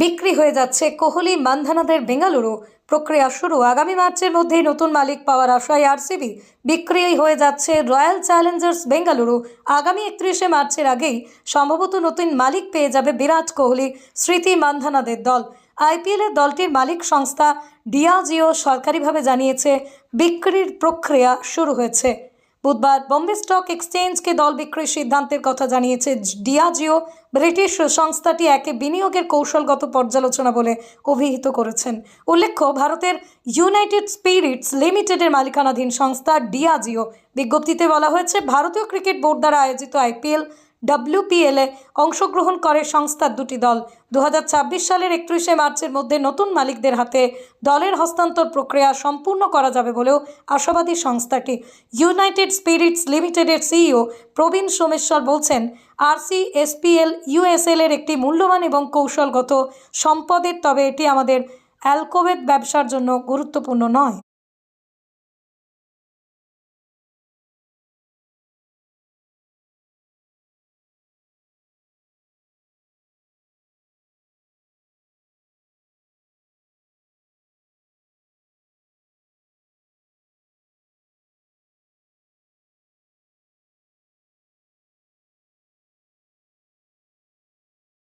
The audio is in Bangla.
বিক্রি হয়ে যাচ্ছে। কোহলি, মান্ধানাদের বেঙ্গালুরু। প্রক্রিয়া শুরু। আগামী মার্চের মধ্যেই নতুন মালিক পাওয়ার আশায় আরসিবি বিক্রি হয়ে যাচ্ছে রয়্যাল চ্যালেঞ্জার্স বেঙ্গালুরু। আগামী একত্রিশে মার্চের আগেই সম্ভবত নতুন মালিক পেয়ে যাবে বিরাট কোহলি, স্মৃতি মান্ধানাদের দল। আইপিএলের দলটির মালিক সংস্থা ডিয়াজিও সরকারিভাবে জানিয়েছে, বিক্রির প্রক্রিয়া শুরু হয়েছে। বুধবার বম্বে স্টক এক্সচেঞ্জকে দল বিক্রির সিদ্ধান্তের কথা জানিয়েছে ডিয়াজিও ব্রিটিশ সংস্থাটি একে বিনিয়োগের কৌশলগত পর্যালোচনা বলে অভিহিত করেছেন। উল্লেখ্য, ভারতের ইউনাইটেড স্পিরিটস লিমিটেডের মালিকানাধীন সংস্থা ডিয়াজিও বিজ্ঞপ্তিতে বলা হয়েছে, ভারতীয় ক্রিকেট বোর্ড দ্বারা আয়োজিত আইপিএল ডাব্লিউপিএলে অংশগ্রহণ করে সংস্থার দুটি দল। দু হাজার ছাব্বিশ সালের একত্রিশে মার্চের মধ্যে নতুন মালিকদের হাতে দলের হস্তান্তর প্রক্রিয়া সম্পূর্ণ করা যাবে বলেও আশাবাদী সংস্থাটি। ইউনাইটেড স্পিরিটস লিমিটেডের সিইও প্রবীণ সোমেশ্বর বলছেন আরসি এসপিএল ইউএসএল এর একটি মূল্যবান এবং কৌশলগত সম্পদের, তবে এটি আমাদের অ্যালকোভেদ ব্যবসার জন্য গুরুত্বপূর্ণ নয়।